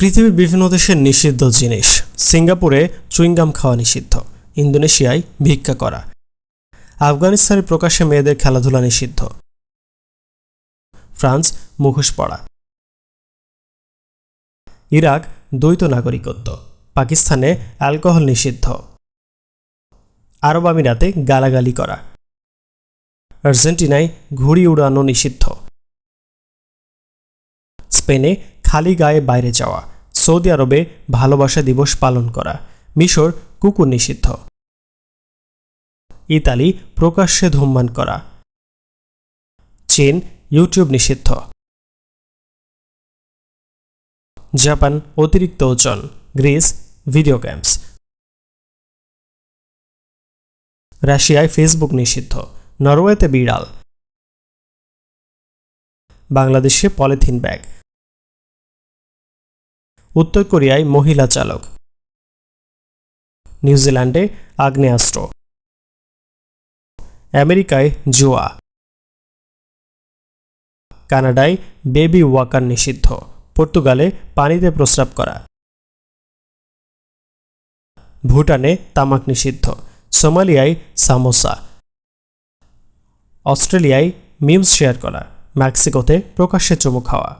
পৃথিবীর বিভিন্ন দেশের নিষিদ্ধ জিনিস। সিঙ্গাপুরে চুইংগাম খাওয়া নিষিদ্ধ, ইন্দোনেশিয়ায় ভিক্ষা করা। আফগানিস্তানে প্রকাশ্যে মেয়েদের খেলাধুলা নিষিদ্ধ। ফ্রান্স মুখোশ পড়া। ইরাক দ্বৈত নাগরিকত্ব। পাকিস্তানে অ্যালকোহল নিষিদ্ধ। আরব আমিরাতে গালাগালি করা। আর্জেন্টিনায় ঘুড়ি উড়ানো নিষিদ্ধ। স্পেনে খালি গায়ে বাইরে যাওয়া। সৌদি আরবে ভালোবাসা দিবস পালন করা। মিশর কুকুর নিষিদ্ধ। ইতালি প্রকাশ্যে ধূমপান করা। চীন ইউটিউব নিষিদ্ধ। জাপান অতিরিক্ত ওজন। Greece video games. রাশিয়ায় ফেসবুক নিষিদ্ধ। নরওয়েতে বিড়াল। বাংলাদেশে পলিথিন ব্যাগ। উত্তর কোরিয়ায় মহিলা চালক। নিউজিল্যান্ডে আগ্নেয়াস্ত্র। আমেরিকায় জুয়া। কানাডায় বেবি ওয়াকার নিষিদ্ধ। পর্তুগালে পানিতে প্রস্রাব করা। ভুটানে তামাক নিষিদ্ধ। সোমালিয়ায় সামোসা। অস্ট্রেলিয়ায় মিমস শেয়ার করা। মেক্সিকোতে প্রকাশ্যে চুমু খাওয়া।